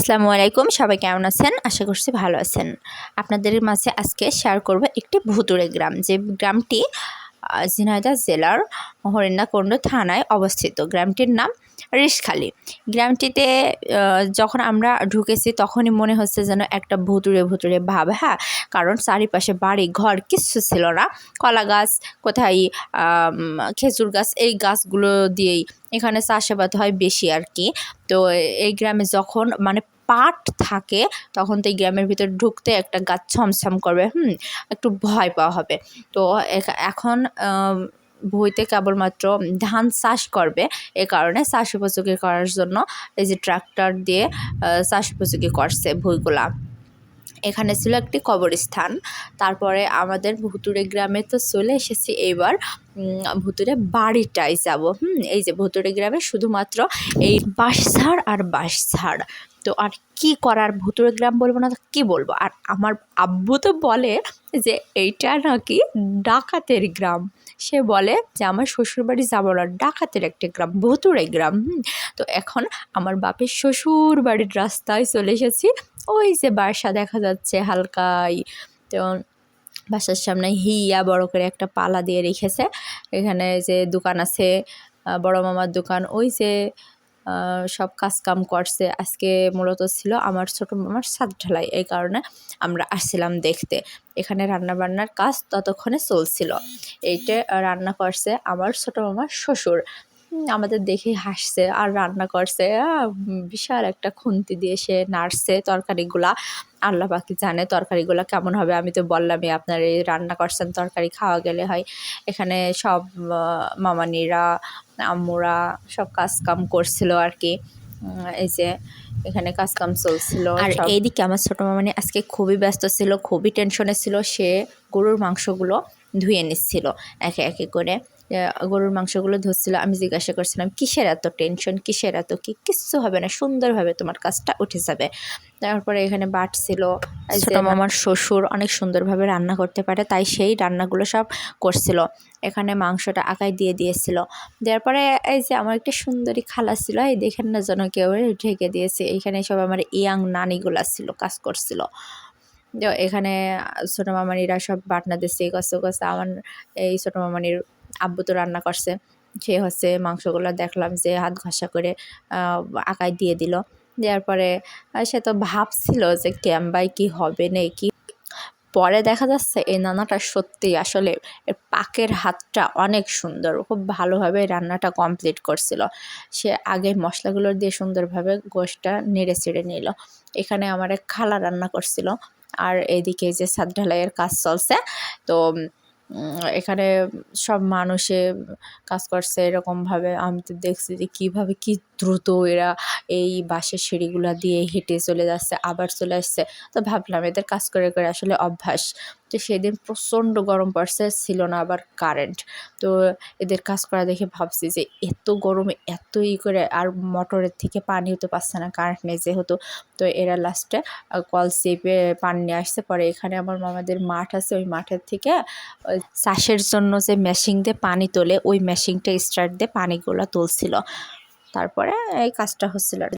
আসসালামু আলাইকুম, সবাই কেমন আছেন? আশা করছি ভালো আছেন। আপনাদের মাঝে আজকে শেয়ার করব একটি ভুতুরে গ্রাম। যে গ্রামটি ঝিনাইদহ জেলার হরিণাকুণ্ড থানায় অবস্থিত। গ্রামটির নাম রিশখালী। গ্রামটিতে যখন আমরা ঢুকেছি তখনই মনে হচ্ছে যেন একটা ভুতুরে ভুতুরে ভাব হ্যাঁ? কারণ চারিপাশে বাড়ি, ঘর কিচ্ছু ছিল না। কলা গাছ, কোথায় খেজুর গাছ, এই গাছগুলো দিয়েই এখানে চাষাবাদ হয় বেশি আর কি। তো এই গ্রামে যখন মানে পাট থাকে, তখন তো এই গ্রামের ভিতরে ঢুকতে একটা গাছ ছমছম করবে, হুম, একটু ভয় পাওয়া হবে। তো এখন ভুঁইতে কেবলমাত্র ধান চাষ করবে, এ কারণে চাষ উপযোগী করার জন্য এই যে ট্রাক্টর দিয়ে চাষ উপযোগী করছে ভুঁইগুলা এখানে ছিল একটি কবরস্থান। তারপরে আমাদের ভুতুরে গ্রামে তো চলে এসেছি। এবার ভুতুরে বাড়িটাই যাব। হুম, এই যে ভুতুরে গ্রামে শুধুমাত্র এই বাঁশঝাড় আর বাঁশঝাড়। তো আর কি করার ভুতুরে গ্রাম বলব না, কী বলব? আর আমার আব্বু তো বলে যে, এইটা নাকি ডাকাতের গ্রাম। সে বলে যে, আমার শ্বশুরবাড়ি যাব না, ডাকাতের একটা গ্রাম ভুতুরে গ্রাম। তো এখন আমার বাপের শ্বশুর বাড়ির রাস্তায় চলে এসেছি। ওই যে বাসা দেখা যাচ্ছে হালকাই, তো বাসার সামনে হিয়া বড় করে একটা পালা দিয়ে রেখেছে। এখানে যে দোকান আছে বড় মামার দোকান, ওই যে সব কাজ কাম করছে। আজকে মূলত ছিল আমার ছোট মামার সাত ঢালাই, এই কারণে আমরা আসছিলাম দেখতে। এখানে রান্না বান্নার কাজ ততক্ষণে চলছিল। এইটা রান্না করছে আমার ছোট মামার শ্বশুর। আমাদের দেখে হাসছে আর রান্না করছে। বিশাল একটা খুন্তি দিয়ে সে নাড়ছে তরকারিগুলা। আল্লাহ পাকি জানে তরকারিগুলো কেমন হবে। আমি তো বললামই আপনার এই রান্না করছেন তরকারি খাওয়া গেলে হয়। এখানে সব মামানিরা আম্মুরা সব কাজ কাম করছিল আর কি এই যে এখানে কাজ কাম চলছিল আর এইদিকে আমার ছোটো মামানি আজকে খুবই ব্যস্ত ছিল খুবই টেনশনে ছিল। সে গরুর মাংসগুলো ধুয়ে নিচ্ছিল। একে একে করে গরুর মাংসগুলো ধুচ্ছিল আমি জিজ্ঞাসা করছিলাম কিসের এত টেনশন কিসের এত কি? কিচ্ছু হবে না সুন্দরভাবে তোমার কাজটা উঠে যাবে। তারপরে এখানে বাটছিল আমার শ্বশুর অনেক সুন্দরভাবে রান্না করতে পারে তাই সেই রান্নাগুলো সব করছিল। এখানে মাংসটা আকায় দিয়ে দিয়েছিল। দেওয়ার পরে এই যে আমার একটা সুন্দরী খালা ছিল এই দেখেন না যেন কেউ ঢেকে দিয়েছে। এখানে সব আমার ইয়াং নানিগুলা ছিল কাজ করছিল। এখানে ছোটো মামানিরা সব বাটনা দিচ্ছে, এই করছে আমার এই ছোটো মামানির আব্বু তো রান্না করছে। সে হচ্ছে মাংসগুলো দেখলাম যে হাত ঘষা করে আকায় দিয়ে দিল। দেওয়ার পরে সে তো ভাবছিল যে ক্যাম্বাই কি হবে না কি? পরে দেখা যাচ্ছে এই নানাটা সত্যি আসলে পাকের হাতটা অনেক সুন্দর খুব ভালোভাবে রান্নাটা কমপ্লিট করছিল। সে আগে মশলাগুলো দিয়ে সুন্দরভাবে গোশটা নেড়ে চেড়ে নিল। এখানে আমার এক খালা রান্না করছিল। আর এদিকে যে ছাদ ঢালাইয়ের কাজ চলছে, তো এখানে সব মানুষে কাজ করছে এরকমভাবে। আমি তো দেখছি যে কীভাবে কী দ্রুত এরা এই বাঁশের সিঁড়িগুলো দিয়ে হেঁটে চলে যাচ্ছে, আবার চলে আসছে। তো ভাবলাম এদের কাজ করে করে আসলে অভ্যাস। তো সেদিন প্রচণ্ড গরম পড়ছে, ছিল না আবার কারেন্ট তো এদের কাজ করা দেখে ভাবছি যে এত গরমে এত ই করে আর মোটরের থেকে পানিও তো পাচ্ছে না কারেন্ট নেই যেহেতু। তো এরা লাস্টে কল চেপে পানি নিয়ে আসছে। পরে এখানে আমার মামাদের মাঠ আছে, ওই মাঠের থেকে চাষের জন্য যে মেশিন দিয়ে পানি তোলে, ওই মেশিনটা স্টার্ট দিয়ে পানিগুলো তুলছিল। তারপরে এই কাজটা হচ্ছিল আর